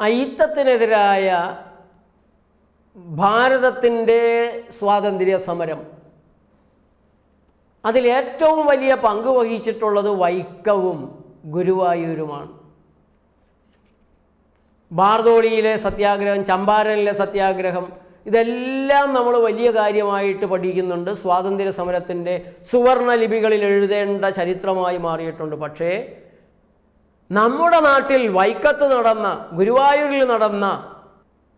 അയിത്തത്തിനെതിരായ ഭാരതത്തിന്റെ സ്വാതന്ത്ര്യ സമരം. അതിലേറ്റവും വലിയ പങ്ക് വഹിച്ചിട്ടുള്ളത് വൈക്കവും ഗുരുവായൂരുമാണ്. ബാർദോളിയിലെ സത്യാഗ്രഹം ചമ്പാരനിലെ സത്യാഗ്രഹം ഇതെല്ലാം നമ്മൾ വലിയ കാര്യമായിട്ട് പഠിക്കുന്നുണ്ട്. സ്വാതന്ത്ര്യ സമരത്തിന്റെ സുവർണ ലിപികളിൽ എഴുതേണ്ട ചരിത്രമായി മാറിയിട്ടുണ്ട്. പക്ഷേ നമ്മുടെ നാട്ടിൽ വൈക്കത്ത് നടന്ന ഗുരുവായൂരിൽ നടന്ന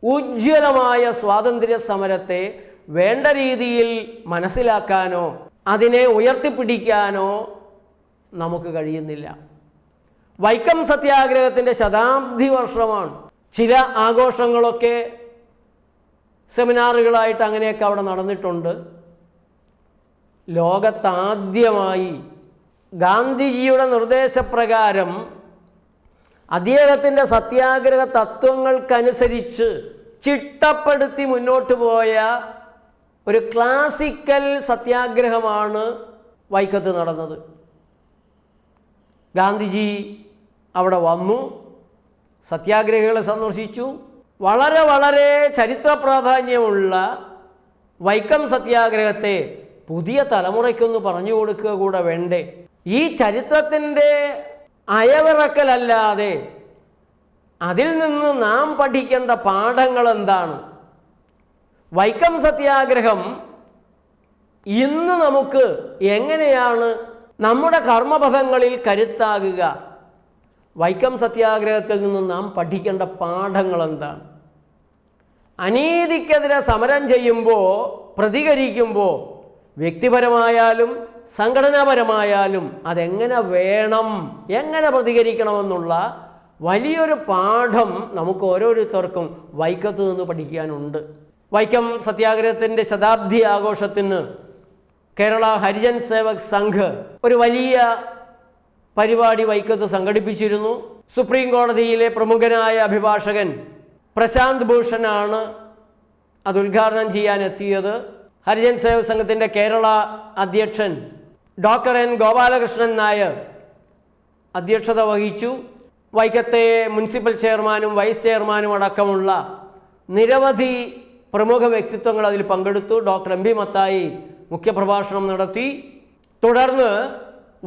ഉജ്ജ്വലമായ സ്വാതന്ത്ര്യ സമരത്തെ വേണ്ട രീതിയിൽ മനസ്സിലാക്കാനോ അതിനെ ഉയർത്തിപ്പിടിക്കാനോ നമുക്ക് കഴിയുന്നില്ല. വൈക്കം സത്യാഗ്രഹത്തിന്റെ ശതാബ്ദി വർഷമാണ്. ചില ആഘോഷങ്ങളൊക്കെ സെമിനാറുകളായിട്ട് അങ്ങനെയൊക്കെ അവിടെ നടന്നിട്ടുണ്ട്. ലോകത്താദ്യമായി ഗാന്ധിജിയുടെ നിർദ്ദേശപ്രകാരം അദ്ദേഹത്തിന്റെ സത്യാഗ്രഹ തത്വങ്ങൾക്കനുസരിച്ച് ചിട്ടപ്പെടുത്തി മുന്നോട്ട് പോയ ഒരു ക്ലാസിക്കൽ സത്യാഗ്രഹമാണ് വൈക്കത്ത് നടന്നത്. ഗാന്ധിജി അവിടെ വന്നു സത്യാഗ്രഹികളെ സന്ദർശിച്ചു. വളരെ വളരെ ചരിത്ര പ്രാധാന്യമുള്ള വൈക്കം സത്യാഗ്രഹത്തെ പുതിയ തലമുറയ്ക്കൊന്ന് പറഞ്ഞു കൊടുക്കുക കൂടെ വേണ്ടേ. ഈ ചരിത്രത്തിന്റെ അയവിറക്കലല്ലാതെ അതിൽ നിന്ന് നാം പഠിക്കേണ്ട പാഠങ്ങൾ എന്താണ്? വൈക്കം സത്യാഗ്രഹം ഇന്ന് നമുക്ക് എങ്ങനെയാണ് നമ്മുടെ കർമ്മപഥങ്ങളിൽ കരുത്താകുക? വൈക്കം സത്യാഗ്രഹത്തിൽ നിന്ന് നാം പഠിക്കേണ്ട പാഠങ്ങൾ എന്താണ്? അനീതിക്കെതിരെ സമരം ചെയ്യുമ്പോൾ പ്രതികരിക്കുമ്പോൾ വ്യക്തിപരമായാലും സംഘടനാപരമായാലും അതെങ്ങനെ വേണം എങ്ങനെ പ്രതികരിക്കണമെന്നുള്ള വലിയൊരു പാഠം നമുക്ക് ഓരോരുത്തർക്കും വൈക്കത്ത് നിന്ന് പഠിക്കാനുണ്ട്. വൈക്കം സത്യാഗ്രഹത്തിന്റെ ശതാബ്ദി ആഘോഷത്തിന് കേരള ഹരിജൻ സേവക് സംഘ് ഒരു വലിയ പരിപാടി വൈക്കത്ത് സംഘടിപ്പിച്ചിരുന്നു. സുപ്രീം കോടതിയിലെ പ്രമുഖനായ അഭിഭാഷകൻ പ്രശാന്ത് ഭൂഷണാണ് അത് ഉദ്ഘാടനം ചെയ്യാൻ എത്തിയത് ഹരിജൻ സേവ സംഘത്തിന്റെ കേരള അധ്യക്ഷൻ ഡോക്ടർ എൻ ഗോപാലകൃഷ്ണൻ നായർ അധ്യക്ഷത വഹിച്ചു. വൈക്കത്തെ മുനിസിപ്പൽ ചെയർമാനും വൈസ് ചെയർമാനും അടക്കമുള്ള നിരവധി പ്രമുഖ വ്യക്തിത്വങ്ങൾ അതിൽ പങ്കെടുത്തു. ഡോക്ടർ എം പി മത്തായി മുഖ്യപ്രഭാഷണം നടത്തി. തുടർന്ന്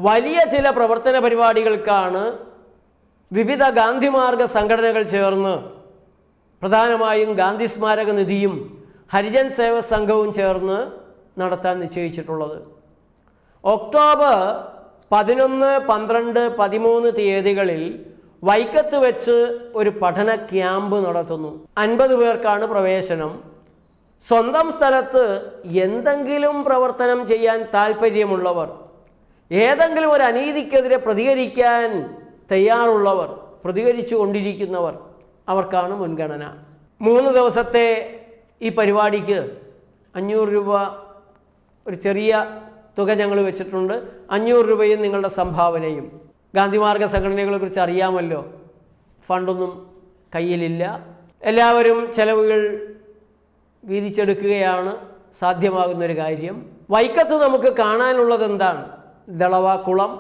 വലിയ ചില പ്രവർത്തന പരിപാടികൾക്കാണ് വിവിധ ഗാന്ധിമാർഗ സംഘടനകൾ ചേർന്ന് പ്രധാനമായും ഗാന്ധി സ്മാരക നിധിയും ഹരിജൻ സേവ സംഘവും ചേർന്ന് നടത്താൻ നിശ്ചയിച്ചിട്ടുള്ളത്. ഒക്ടോബർ പതിനൊന്ന് പന്ത്രണ്ട് പതിമൂന്ന് തീയതികളിൽ വൈക്കത്ത് വെച്ച് ഒരു പഠന ക്യാമ്പ് നടത്തുന്നു. അൻപത് പേർക്കാണ് പ്രവേശനം. സ്വന്തം സ്ഥലത്ത് എന്തെങ്കിലും പ്രവർത്തനം ചെയ്യാൻ താല്പര്യമുള്ളവർ ഏതെങ്കിലും ഒരു അനീതിക്കെതിരെ പ്രതികരിക്കാൻ തയ്യാറുള്ളവർ പ്രതികരിച്ചു കൊണ്ടിരിക്കുന്നവർ അവർക്കാണ് മുൻഗണന. മൂന്ന് ദിവസത്തെ ഈ പരിപാടിക്ക് അഞ്ഞൂറ് രൂപ ഒരു ചെറിയ തുക ഞങ്ങൾ വെച്ചിട്ടുണ്ട്. അഞ്ഞൂറ് രൂപയും നിങ്ങളുടെ സംഭാവനയും. ഗാന്ധിമാർഗ സംഘടനകളെക്കുറിച്ച് അറിയാമല്ലോ. ഫണ്ടൊന്നും കയ്യിലില്ല. എല്ലാവരും ചെലവുകൾ വീതിച്ചെടുക്കുകയാണ് സാധ്യമാകുന്നൊരു കാര്യം. വൈക്കത്ത് നമുക്ക് കാണാനുള്ളത് എന്താണ്? ദളവ കുളം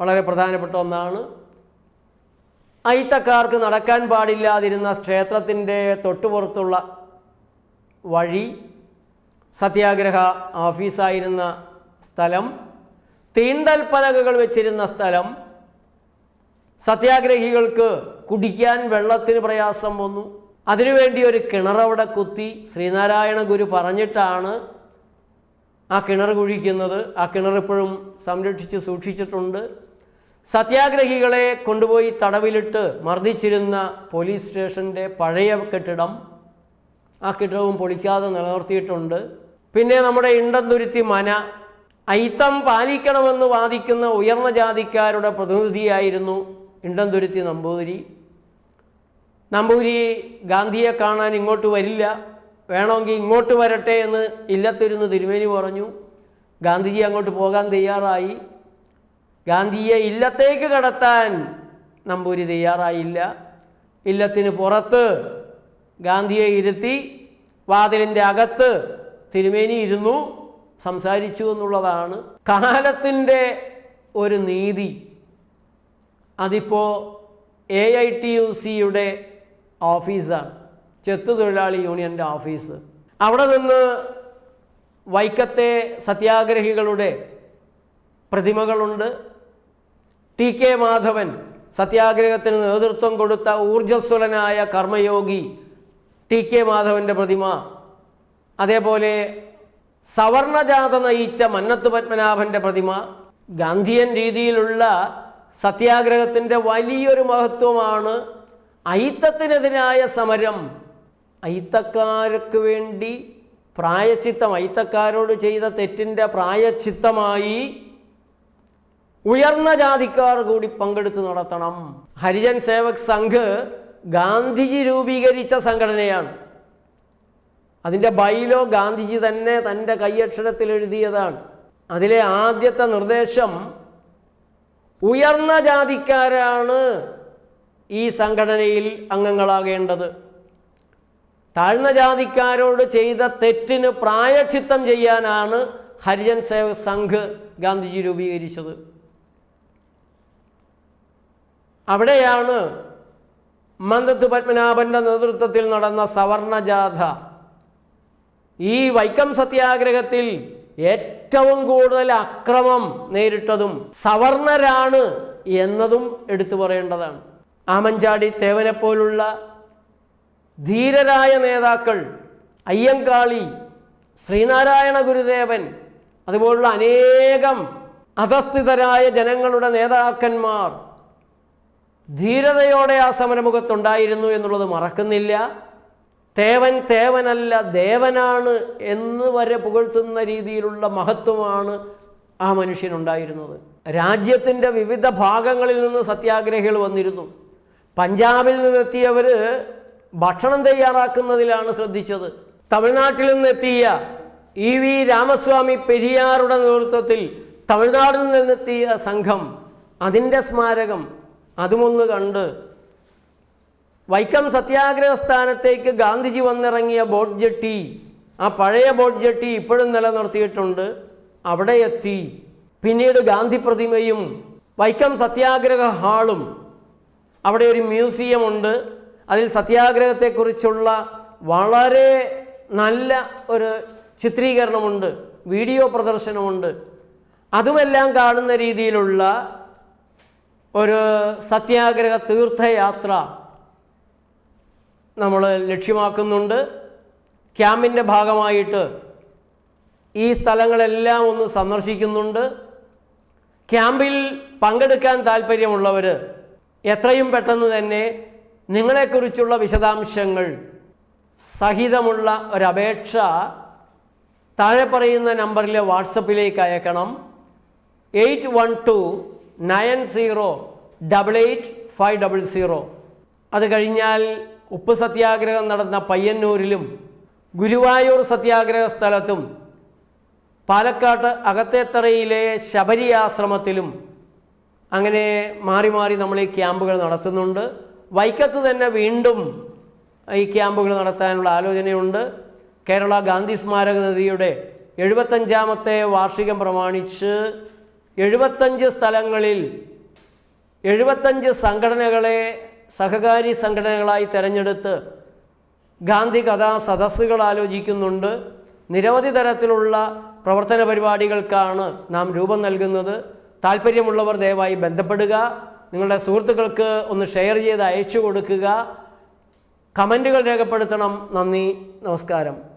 വളരെ പ്രധാനപ്പെട്ട ഒന്നാണ്. അയിത്തക്കാർക്ക് നടക്കാൻ പാടില്ലാതിരുന്ന ക്ഷേത്രത്തിന്റെ തൊട്ടുപുറത്തുള്ള വഴി സത്യാഗ്രഹ ഓഫീസായിരുന്ന സ്ഥലം തീണ്ടൽ പലകകൾ വെച്ചിരുന്ന സ്ഥലം സത്യാഗ്രഹികൾക്ക് കുടിക്കാൻ വെള്ളത്തിന് പ്രയാസം വന്നു. അതിനുവേണ്ടി ഒരു കിണറവിടെ കുത്തി ശ്രീനാരായണ ഗുരു പറഞ്ഞിട്ടാണ് ആ കിണർ കുഴിക്കുന്നത്. ആ കിണർ ഇപ്പോഴും സംരക്ഷിച്ച് സൂക്ഷിച്ചിട്ടുണ്ട്. സത്യാഗ്രഹികളെ കൊണ്ടുപോയി തടവിലിട്ട് മർദ്ദിച്ചിരുന്ന പോലീസ് സ്റ്റേഷന്റെ പഴയ കെട്ടിടം ആ കെട്ടിടവും പൊളിക്കാതെ നിലനിർത്തിയിട്ടുണ്ട്. പിന്നെ നമ്മുടെ ഇണ്ടന്തുരുത്തി മന ഐത്തം പാലിക്കണമെന്ന് വാദിക്കുന്ന ഉയർന്ന ജാതിക്കാരുടെ പ്രതിനിധിയായിരുന്നു ഇണ്ടന്തുരുത്തി നമ്പൂതിരി. നമ്പൂതിരി ഗാന്ധിയെ കാണാൻ ഇങ്ങോട്ട് വരില്ല. വേണമെങ്കിൽ ഇങ്ങോട്ട് വരട്ടെ എന്ന് ഇല്ലത്തിരുന്ന് തിരുമേനി പറഞ്ഞു. ഗാന്ധിജി അങ്ങോട്ട് പോകാൻ തയ്യാറായി. ഗാന്ധിയെ ഇല്ലത്തേക്ക് കടത്താൻ നമ്പൂരി തയ്യാറായില്ല. ഇല്ലത്തിന് പുറത്ത് ഗാന്ധിയെ ഇരുത്തി വാതിലിന്റെ അകത്ത് തിരുമേനി ഇരുന്നു സംസാരിച്ചു എന്നുള്ളതാണ് കാലത്തിന്റെ ഒരു നീതി. അതിപ്പോൾ എ ഐ ടി യു സിയുടെ ഓഫീസാണ് ചെത്തു തൊഴിലാളി യൂണിയന്റെ ഓഫീസ്. അവിടെ നിന്ന് വൈക്കത്തെ സത്യാഗ്രഹികളുടെ പ്രതിമകളുണ്ട്. ടി കെ മാധവൻ സത്യാഗ്രഹത്തിന് നേതൃത്വം കൊടുത്ത ഊർജസ്വലനായ കർമ്മയോഗി ടി കെ മാധവന്റെ പ്രതിമ. അതേപോലെ സവർണജാത നയിച്ച മന്നത്ത് പത്മനാഭന്റെ പ്രതിമ. ഗാന്ധിയൻ രീതിയിലുള്ള സത്യാഗ്രഹത്തിന്റെ വലിയൊരു മഹത്വമാണ് അയിത്തത്തിനെതിരായ സമരം. അയിത്തക്കാർക്ക് വേണ്ടി പ്രായച്ചിത്തം അയിത്തക്കാരോട് ചെയ്ത തെറ്റിന്റെ പ്രായച്ചിത്തമായി ഉയർന്ന ജാതിക്കാർ കൂടി പങ്കെടുത്ത് നടത്തണം. ഹരിജൻ സേവക് സംഘ് ഗാന്ധിജി രൂപീകരിച്ച സംഘടനയാണ്. അതിന്റെ ബൈലോ ഗാന്ധിജി തന്നെ തന്റെ കൈയക്ഷരത്തിൽ എഴുതിയതാണ്. അതിലെ ആദ്യത്തെ നിർദ്ദേശം ഉയർന്ന ജാതിക്കാരാണ് ഈ സംഘടനയിൽ അംഗങ്ങളാകേണ്ടത്. താഴ്ന്ന ജാതിക്കാരോട് ചെയ്ത തെറ്റിന് പ്രായച്ചിത്തം ചെയ്യാനാണ് ഹരിജൻ സേവ സംഘ് ഗാന്ധിജി രൂപീകരിച്ചത്. അവിടെയാണ് മന്ദത്ത് പത്മനാഭന്റെ നേതൃത്വത്തിൽ നടന്ന സവർണ ജാഥ ഈ വൈക്കം സത്യാഗ്രഹത്തിൽ ഏറ്റവും കൂടുതൽ അക്രമം നേരിട്ടതും സവർണരാണ് എന്നതും എടുത്തു പറയേണ്ടതാണ്. ആമഞ്ചാടി തേവനെ പോലുള്ള ധീരരായ നേതാക്കൾ അയ്യങ്കാളി ശ്രീനാരായണ ഗുരുദേവൻ അതുപോലുള്ള അനേകം അധസ്ഥിതരായ ജനങ്ങളുടെ നേതാക്കന്മാർ ധീരതയോടെ ആ സമരമുഖത്തുണ്ടായിരുന്നു എന്നുള്ളത് മറക്കുന്നില്ല. തേവൻ തേവനല്ല ദേവനാണ് എന്ന് വരെ പുകഴ്ത്തുന്ന രീതിയിലുള്ള മഹത്വമാണ് ആ മനുഷ്യനുണ്ടായിരുന്നത്. രാജ്യത്തിന്റെ വിവിധ ഭാഗങ്ങളിൽ നിന്ന് സത്യാഗ്രഹികൾ വന്നിരുന്നു. പഞ്ചാബിൽ നിന്നെത്തിയവർ ഭക്ഷണം തയ്യാറാക്കുന്നതിലാണ് ശ്രദ്ധിച്ചത്. തമിഴ്നാട്ടിൽ നിന്നെത്തിയ ഇ വി രാമസ്വാമി പെരിയാറുടെ നേതൃത്വത്തിൽ തമിഴ്നാടിൽ നിന്നെത്തിയ സംഘം അതിന്റെ സ്മാരകം അതുമൊന്ന് കണ്ട് വൈക്കം സത്യാഗ്രഹ സ്ഥാനത്തേക്ക് ഗാന്ധിജി വന്നിറങ്ങിയ ബോട്ട് ജെട്ടി ആ പഴയ ബോട്ട് ജെട്ടി ഇപ്പോഴും നിലനിർത്തിയിട്ടുണ്ട് അവിടെ എത്തി. പിന്നീട് ഗാന്ധി പ്രതിമയും വൈക്കം സത്യാഗ്രഹ ഹാളും. അവിടെ ഒരു മ്യൂസിയം ഉണ്ട് അതിൽ സത്യാഗ്രഹത്തെക്കുറിച്ചുള്ള വളരെ നല്ല ഒരു ചിത്രീകരണമുണ്ട് വീഡിയോ പ്രദർശനമുണ്ട്. അതുമെല്ലാം കാണുന്ന രീതിയിലുള്ള ഒരു സത്യാഗ്രഹ തീർത്ഥയാത്ര നമ്മൾ ലക്ഷ്യമാക്കുന്നുണ്ട്. ക്യാമ്പിന്റെ ഭാഗമായിട്ട് ഈ സ്ഥലങ്ങളെല്ലാം ഒന്ന് സന്ദർശിക്കുന്നുണ്ട്. ക്യാമ്പിൽ പങ്കെടുക്കാൻ താല്പര്യമുള്ളവർ എത്രയും പെട്ടെന്ന് തന്നെ നിങ്ങളെക്കുറിച്ചുള്ള വിശദാംശങ്ങൾ സഹിതമുള്ള ഒരപേക്ഷ താഴെ പറയുന്ന നമ്പറിലെ വാട്സപ്പിലേക്ക് അയക്കണം. Eight one two nine zero double eight five double zero. അത് കഴിഞ്ഞാൽ ഉപ്പ് സത്യാഗ്രഹം നടന്ന പയ്യന്നൂരിലും ഗുരുവായൂർ സത്യാഗ്രഹ സ്ഥലത്തും പാലക്കാട്ട് അകത്തേത്തറയിലെ ശബരി ആശ്രമത്തിലും അങ്ങനെ മാറി മാറി നമ്മൾ ഈ ക്യാമ്പുകൾ നടത്തുന്നുണ്ട്. വൈക്കത്ത് തന്നെ വീണ്ടും ഈ ക്യാമ്പുകൾ നടത്താനുള്ള ആലോചനയുണ്ട്. കേരള ഗാന്ധി സ്മാരക നിധിയുടെ എഴുപത്തഞ്ചാമത്തെ വാർഷികം പ്രമാണിച്ച് എഴുപത്തഞ്ച് സ്ഥലങ്ങളിൽ എഴുപത്തഞ്ച് സംഘടനകളെ സഹകാരി സംഘടനകളായി തിരഞ്ഞെടുത്ത് ഗാന്ധി കഥാ സദസ്സുകൾ ആലോചിക്കുന്നുണ്ട്. നിരവധി തരത്തിലുള്ള പ്രവർത്തന പരിപാടികൾക്കാണ് നാം രൂപം നൽകുന്നത്. താല്പര്യമുള്ളവർ ദയവായി ബന്ധപ്പെടുക. നിങ്ങളുടെ സുഹൃത്തുക്കൾക്ക് ഒന്ന് ഷെയർ ചെയ്ത് അയച്ചു കൊടുക്കുക. കമന്റുകൾ രേഖപ്പെടുത്തണം. നന്ദി. നമസ്കാരം.